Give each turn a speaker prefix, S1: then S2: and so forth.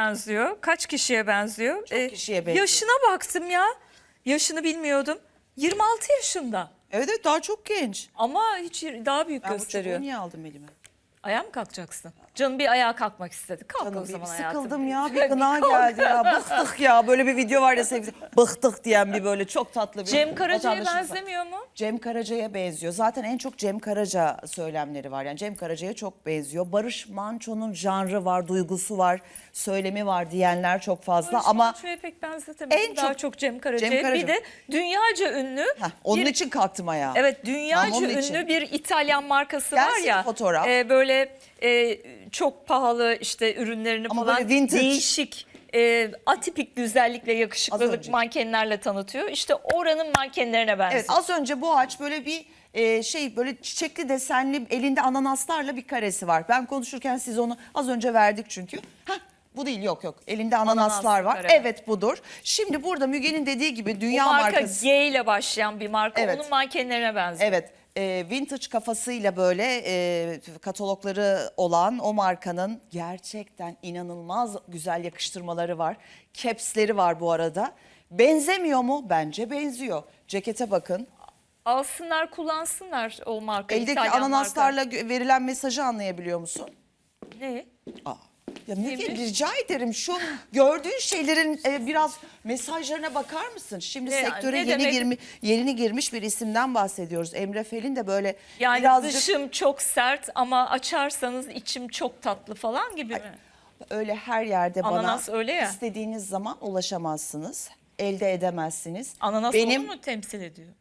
S1: benziyor. Kaç kişiye benziyor? Çok
S2: kişiye benziyor.
S1: Yaşına baktım ya. Yaşını bilmiyordum. 26 yaşında.
S2: Evet daha çok genç.
S1: Ama hiç daha büyük
S2: Ben bu
S1: gösteriyor.
S2: çubuğu niye aldım elime?
S1: Ayağa mı kalkacaksın? Canım bir ayağa kalkmak istedi. Kalk
S2: Canım
S1: o
S2: bir
S1: zaman hayatım.
S2: sıkıldım ya bir gına geldi ya bıktık ya böyle bir video var ya sevgili bıktık diyen bir böyle çok tatlı bir
S1: Cem Karaca'ya
S2: vatandaşımız var.
S1: benzemiyor mu?
S2: Cem Karaca'ya benziyor. Zaten en çok Cem Karaca söylemleri var. Yani Cem Karaca'ya çok benziyor. Barış Manço'nun janrı var, duygusu var, söylemi var diyenler çok fazla
S1: Barış
S2: ama
S1: Manço'ya pek benzetemedim.
S2: en
S1: Daha
S2: çok-
S1: çok, Cem Karaca'ya.
S2: Cem Karaca.
S1: Bir de dünyaca ünlü.
S2: Heh, onun
S1: bir,
S2: için kalktım ayağa.
S1: Evet dünyaca
S2: onun
S1: ünlü
S2: için.
S1: bir İtalyan markası
S2: Gelsin
S1: var ya.
S2: fotoğraf.
S1: e, böyle e, çok pahalı işte ürünlerini
S2: Ama
S1: falan
S2: böyle vintage.
S1: değişik e, atipik güzellik ve
S2: Az
S1: yakışıklılık
S2: önce.
S1: mankenlerle tanıtıyor. İşte oranın mankenlerine benziyor.
S2: Evet az önce bu ağaç böyle bir e, şey böyle çiçekli desenli elinde ananaslarla bir karesi var. Ben konuşurken siz onu az önce verdik çünkü. Hah, bu değil yok yok elinde ananaslar var.
S1: kare.
S2: Evet budur. Şimdi burada Müge'nin dediği gibi
S1: Bu
S2: dünya
S1: marka
S2: markası.
S1: G ile başlayan bir marka.
S2: Evet.
S1: Onun mankenlerine benziyor.
S2: Evet e, vintage kafasıyla böyle e, katalogları olan o markanın gerçekten inanılmaz güzel yakıştırmaları var. Caps'leri var bu arada. Benzemiyor mu? Bence benziyor. Cekete bakın.
S1: Alsınlar kullansınlar o marka.
S2: Eldeki
S1: İtalyan
S2: ananaslarla gö- verilen mesajı anlayabiliyor musun?
S1: marka. Ne?
S2: Aa. Ya Müge rica ederim şu gördüğün şeylerin e, biraz mesajlarına bakar mısın? Şimdi
S1: Ne-
S2: sektöre
S1: ne
S2: yeni
S1: demek?
S2: girmi, yeni girmiş bir isimden bahsediyoruz. Emre Fel'in de böyle
S1: Yani
S2: birazcık
S1: dışım çok sert ama açarsanız içim çok tatlı falan gibi mi?
S2: öyle her yerde
S1: Ananas
S2: bana
S1: öyle ya.
S2: istediğiniz zaman ulaşamazsınız. Elde edemezsiniz.
S1: Ananas
S2: Benim
S1: onu mu temsil ediyor?